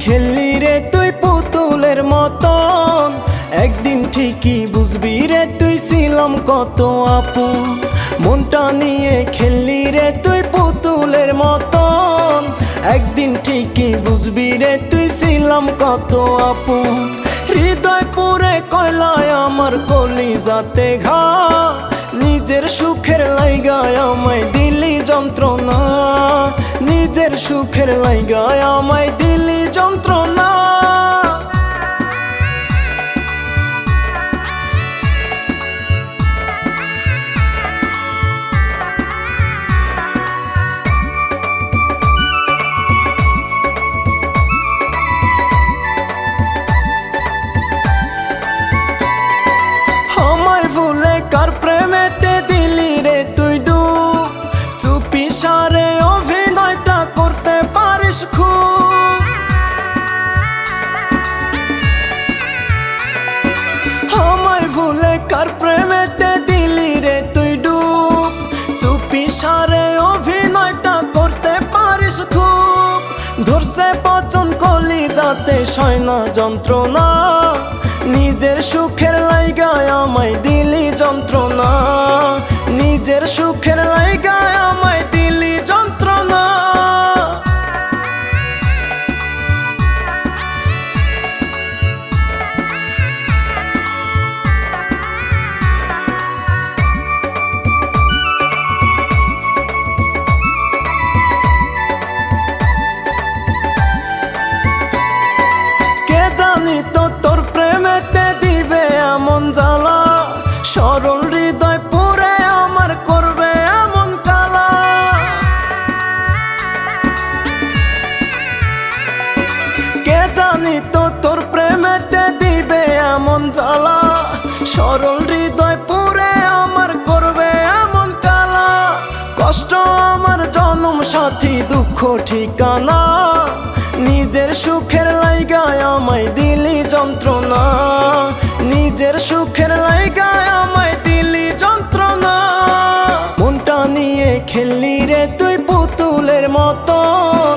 খেললি রে তুই পুতুলের মতন। একদিন ঠিকই বুঝবি রে তুই ছিলাম কত আপন। মনটা নিয়ে খেললি রে তুই পুতুলের মতন। একদিন ঠিকই বুঝবি রে তুই ছিলাম কত আপন। হৃদয় পুরে কয়লায় আমার কলি যাতে ঘা। নিজের সুখের লাইগায় আমায় দিলি যন্ত্রণা নিজের সুখের লাইগায় আমায় দিলি যন্ত্রণা। প্রেমেতে দিলি রে তুই ডুব। চুপি সারে অভিনয়টা করতে পারিস খুব। ধরছে পচন কলি যাতে সয়না যন্ত্রণা। নিজের সুখের লাইগায় আমায় দিলি যন্ত্রণা। নিজের সুখের লাইগায় আমায় জ্বালা। সরল হৃদয় পুরে আমার করবে এমন কালা। কষ্ট আমার জনম সাথী, দুঃখ ঠিকানা। নিজের সুখের লাইগায় আমায় দিলি যন্ত্রণা। নিজের সুখের লাইগায় আমায় দিলি যন্ত্রণা। মনটা নিয়ে খেললি রে তুই পুতুলের মতন।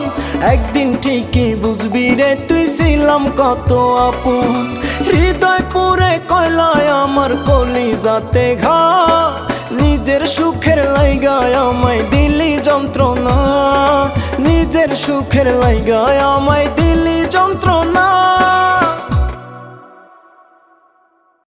একদিন ঠিকই বুঝবি রে, তুই ছিলাম কত আপন। হৃদয় আমার কলি যাতে ঘা। নিজের সুখের লাইগায় আমায় দিলি যন্ত্রণা। নিজের সুখের লাইগায় আমায়